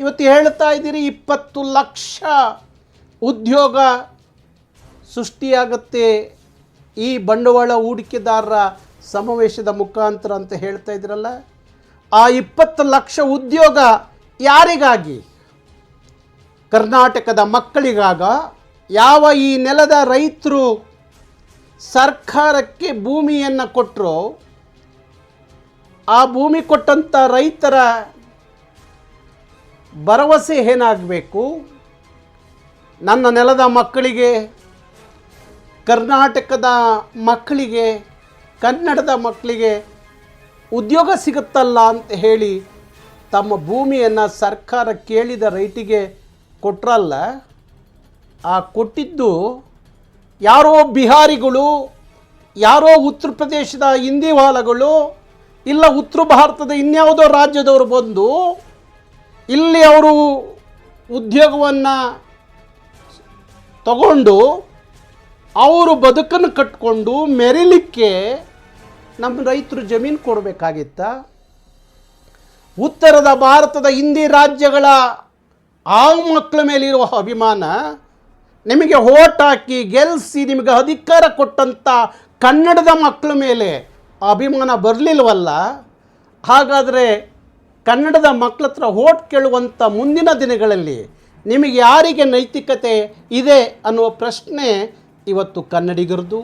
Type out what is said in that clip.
ಇವತ್ತು ಹೇಳ್ತಾ ಇದ್ದೀರಿ ಇಪ್ಪತ್ತು ಲಕ್ಷ ಉದ್ಯೋಗ ಸೃಷ್ಟಿಯಾಗುತ್ತೆ. ಈ ಬಂಡವಾಳ ಹೂಡಿಕೆದಾರರ ಸಮಾವೇಶದ ಮುಖಾಂತರ ಅಂತ ಹೇಳ್ತಾ ಇದ್ದೀರಲ್ಲ, ಆ ಇಪ್ಪತ್ತು ಲಕ್ಷ ಉದ್ಯೋಗ ಯಾರಿಗಾಗಿ? ಕರ್ನಾಟಕದ ಮಕ್ಕಳಿಗಾಗ ಯಾವ ಈ ನೆಲದ ರೈತರು ಸರ್ಕಾರಕ್ಕೆ ಭೂಮಿಯನ್ನು ಕೊಟ್ಟರು ಆ ಭೂಮಿ ಕೊಟ್ಟಂಥ ರೈತರ ಭರವಸೆ ಏನಾಗಬೇಕು? ನನ್ನ ನೆಲದ ಮಕ್ಕಳಿಗೆ, ಕರ್ನಾಟಕದ ಮಕ್ಕಳಿಗೆ, ಕನ್ನಡದ ಮಕ್ಕಳಿಗೆ ಉದ್ಯೋಗ ಸಿಗುತ್ತಲ್ಲ ಅಂತ ಹೇಳಿ ತಮ್ಮ ಭೂಮಿಯನ್ನು ಸರ್ಕಾರ ಕೇಳಿದ ರೈಟಿಗೆ ಕೊಟ್ರಲ್ಲ, ಆ ಕೊಟ್ಟಿದ್ದು ಯಾರೋ ಬಿಹಾರಿಗಳು, ಯಾರೋ ಉತ್ತರ ಪ್ರದೇಶದ ಹಿಂದಿವಾಲಗಳು, ಇಲ್ಲ ಉತ್ತರ ಭಾರತದ ಇನ್ಯಾವುದೋ ರಾಜ್ಯದವರು ಬಂದು ಇಲ್ಲಿ ಅವರು ಉದ್ಯೋಗವನ್ನು ತಗೊಂಡು ಅವರು ಬದುಕನ್ನು ಕಟ್ಕೊಂಡು ಮೆರಿಲಿಕ್ಕೆ ನಮ್ಮ ರೈತರು ಜಮೀನು ಕೊಡಬೇಕಾಗಿತ್ತ. ಉತ್ತರದ ಭಾರತದ ಹಿಂದಿ ರಾಜ್ಯಗಳ ಆ ಮಕ್ಕಳ ಮೇಲಿರುವ ಅಭಿಮಾನ ನಿಮಗೆ ಓಟ್ ಹಾಕಿ ಗೆಲ್ಲಿಸಿ ನಿಮಗೆ ಅಧಿಕಾರ ಕೊಟ್ಟಂಥ ಕನ್ನಡದ ಮಕ್ಕಳ ಮೇಲೆ ಅಭಿಮಾನ ಬರಲಿಲ್ವಲ್ಲ? ಹಾಗಾದರೆ ಕನ್ನಡದ ಮಕ್ಕಳ ಹತ್ರ ಓಟ್ ಕೇಳುವಂಥ ಮುಂದಿನ ದಿನಗಳಲ್ಲಿ ನಿಮಗೆ ಯಾರಿಗೆ ನೈತಿಕತೆ ಇದೆ ಅನ್ನುವ ಪ್ರಶ್ನೆ ಇವತ್ತು ಕನ್ನಡಿಗರದು